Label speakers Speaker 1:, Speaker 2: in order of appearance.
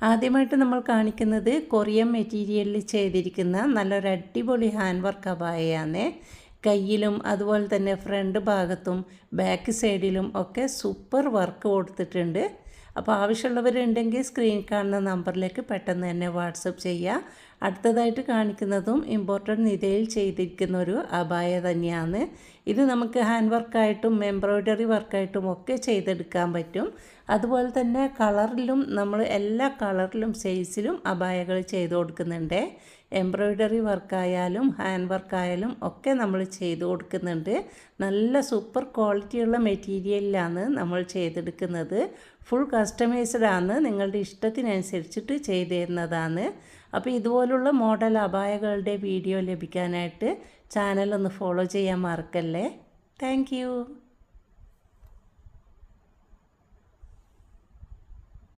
Speaker 1: ആദ്യമായിട്ട് നമ്മൾ കാണിക്കുന്നത് കൊറിയൻ മെറ്റീരിയലിൽ ചെയ്തിരിക്കുന്ന നല്ലൊരു അടിപൊളി ഹാൻഡ് വർക്ക് അബായയാണ് കയ്യിലും അതുപോലെ തന്നെ ഫ്രണ്ട് ഭാഗത്തും ബാക്ക് സൈഡിലും ഒക്കെ സൂപ്പർ വർക്ക് കൊടുത്തിട്ടുണ്ട്. അപ്പോൾ ആവശ്യമുള്ളവരുണ്ടെങ്കിൽ സ്ക്രീൻ കാണുന്ന നമ്പറിലേക്ക് പെട്ടെന്ന് തന്നെ വാട്സപ്പ് ചെയ്യുക. അടുത്തതായിട്ട് കാണിക്കുന്നതും ഇമ്പോർട്ടന്റ് നിരയിൽ ചെയ്തിരിക്കുന്ന ഒരു അബായ തന്നെയാണ്. ഇത് നമുക്ക് ഹാൻഡ് വർക്കായിട്ടും എംബ്രോയ്ഡറി വർക്കായിട്ടും ഒക്കെ ചെയ്തെടുക്കാൻ പറ്റും. അതുപോലെ തന്നെ കളറിലും നമ്മൾ എല്ലാ കളറിലും സൈസിലും അബായകൾ ചെയ്ത് കൊടുക്കുന്നുണ്ട്. എംബ്രോയ്ഡറി വർക്കായാലും ഹാൻഡ് വർക്കായാലും ഒക്കെ നമ്മൾ ചെയ്ത് കൊടുക്കുന്നുണ്ട്. നല്ല സൂപ്പർ ക്വാളിറ്റിയുള്ള മെറ്റീരിയലിലാണ് നമ്മൾ ചെയ്തെടുക്കുന്നത്. ഫുൾ കസ്റ്റമൈസ്ഡ് ആണ് നിങ്ങളുടെ ഇഷ്ടത്തിനനുസരിച്ചിട്ട് ചെയ്തു തരുന്നതാണ് അപ്പോൾ ഇതുപോലുള്ള മോഡൽ അപായകളുടെ വീഡിയോ ലഭിക്കാനായിട്ട് ചാനൽ ഒന്ന് ഫോളോ ചെയ്യാൻ മറക്കല്ലേ. താങ്ക്